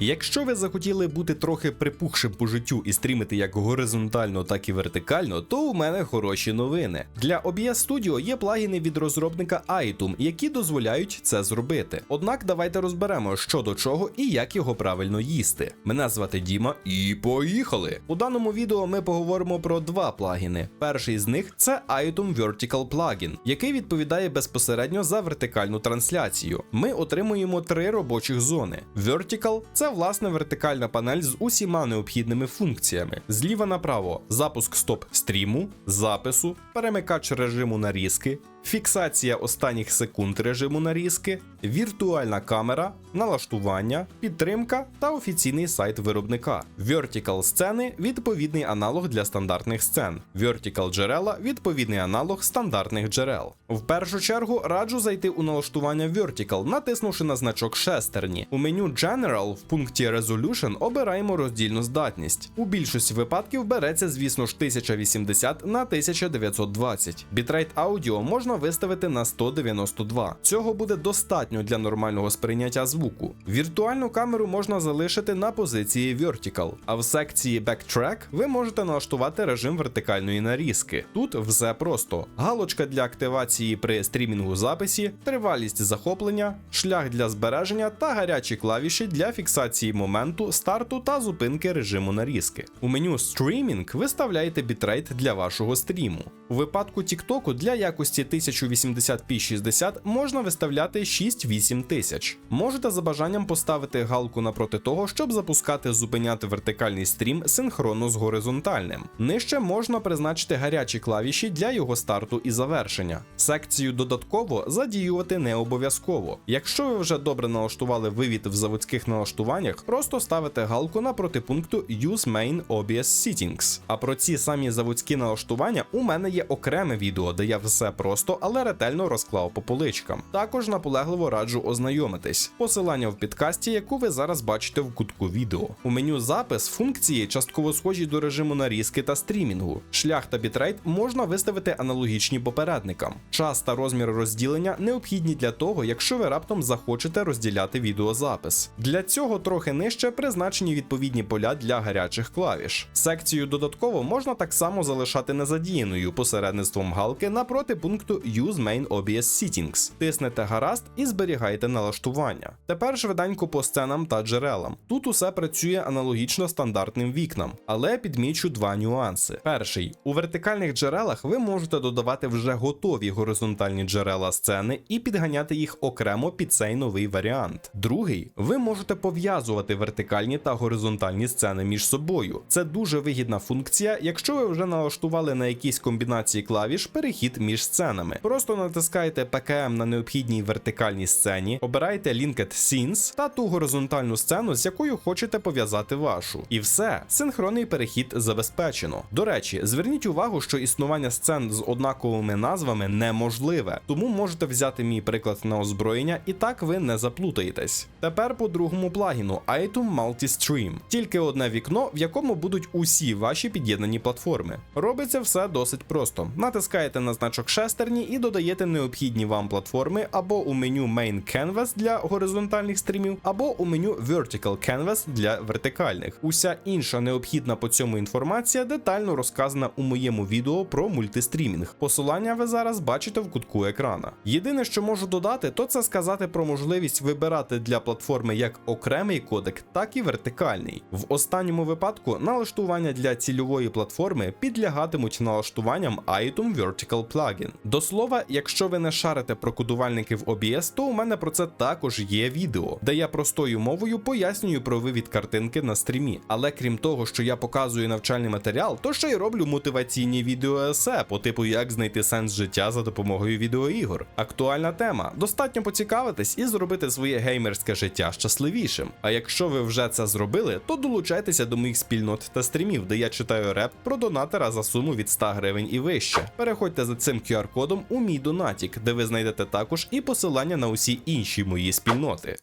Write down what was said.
Якщо ви захотіли бути трохи припухшим по життю і стрімити як горизонтально, так і вертикально, то у мене хороші новини. Для OBS Studio є плагіни від розробника Itum, які дозволяють це зробити. Однак давайте розберемо, що до чого і як його правильно їсти. Мене звати Діма, і поїхали! У даному відео ми поговоримо про два плагіни. Перший з них це Itum Vertical Plugin, який відповідає безпосередньо за вертикальну трансляцію. Ми отримуємо три робочих зони. Vertical – це власне вертикальна панель з усіма необхідними функціями. Зліва направо запуск стоп стріму, запису, перемикач режиму нарізки, фіксація останніх секунд режиму нарізки, віртуальна камера, налаштування, підтримка та офіційний сайт виробника. Vertical сцени відповідний аналог для стандартних сцен. Vertical джерела відповідний аналог стандартних джерел. В першу чергу раджу зайти у налаштування Vertical, натиснувши на значок шестерні. У меню General в пункті Resolution обираємо роздільну здатність. У більшості випадків береться, звісно ж, 1080 на 1920. Бітрейт аудіо можна виставити на 192. Цього буде достатньо для нормального сприйняття звуку. Віртуальну камеру можна залишити на позиції Vertical, а в секції Backtrack ви можете налаштувати режим вертикальної нарізки. Тут все просто: галочка для активації при стрімінгу записі, тривалість захоплення, шлях для збереження та гарячі клавіші для фіксації моменту, старту та зупинки режиму нарізки. У меню Streaming виставляєте бітрейт для вашого стріму. У випадку TikTok для якості 1080p60 можна виставляти 6-8 тисяч. Можете за бажанням поставити галку напроти того, щоб запускати зупиняти вертикальний стрім синхронно з горизонтальним. Нижче можна призначити гарячі клавіші для його старту і завершення. Секцію додатково задіювати не обов'язково. Якщо ви вже добре налаштували вивід в заводських налаштуваннях, просто ставите галку напроти пункту Use Main OBS Settings. А про ці самі заводські налаштування у мене є окреме відео, де я все просто, але ретельно розклав по поличкам. Також наполегливо раджу ознайомитись. Посилання в підкасті, яку ви зараз бачите в кутку відео. У меню запис функції частково схожі до режиму нарізки та стрімінгу. Шлях та бітрейт можна виставити аналогічні попередникам. Час та розмір розділення необхідні для того, якщо ви раптом захочете розділяти відеозапис. Для цього трохи нижче призначені відповідні поля для гарячих клавіш. Секцію додатково можна так само залишати незадіяною посередництвом галки напроти пункту Use Main OBS Settings. Тиснете гаразд і зберігаєте налаштування. Тепер швиденько по сценам та джерелам. Тут усе працює аналогічно стандартним вікнам, але підмічу два нюанси. Перший у вертикальних джерелах ви можете додавати вже готові горизонтальні джерела сцени і підганяти їх окремо під цей новий варіант. Другий, ви можете пов'язувати вертикальні та горизонтальні сцени між собою. Це дуже вигідна функція, якщо ви вже налаштували на якійсь комбінації клавіш перехід між сценами. Просто натискаєте PKM на необхідній вертикальній сцені, обираєте Linked Scenes та ту горизонтальну сцену, з якою хочете пов'язати вашу. І все, синхронний перехід забезпечено. До речі, зверніть увагу, що існування сцен з однаковими назвами неможливе, тому можете взяти мій приклад на озброєння, і так ви не заплутаєтесь. Тепер по другому плагіну Item Multistream. Тільки одне вікно, в якому будуть усі ваші під'єднані платформи. Робиться все досить просто. Натискаєте на значок шестерні і додаєте необхідні вам платформи або у меню Main Canvas для горизонтальних стрімів, або у меню Vertical Canvas для вертикальних. Уся інша необхідна по цьому інформація детально розказана у моєму відео про мультистрімінг. Посилання ви зараз бачите в кутку екрана. Єдине, що можу додати, то це сказати про можливість вибирати для платформи як окремий кодек, так і вертикальний. В останньому випадку налаштування для цільової платформи підлягатимуть налаштуванням Item Vertical Plugin. До слова, якщо ви не шарите про кодувальники в OBS, то у мене про це також є відео, де я простою мовою пояснюю про вивід картинки на стрімі. Але крім того, що я показую навчальний матеріал, то ще й роблю мотиваційні відео есе по типу як знайти сенс життя за допомогою відеоігор. Актуальна тема. Достатньо поцікавитись і зробити своє геймерське життя щасливішим. А якщо ви вже це зробили, то долучайтеся до моїх спільнот та стрімів, де я читаю реп про донатора за суму від 100 гривень і вище. Переходьте за цим QR-кодом у мій донатік, де ви знайдете також і посилання на усі інші мої спільноти.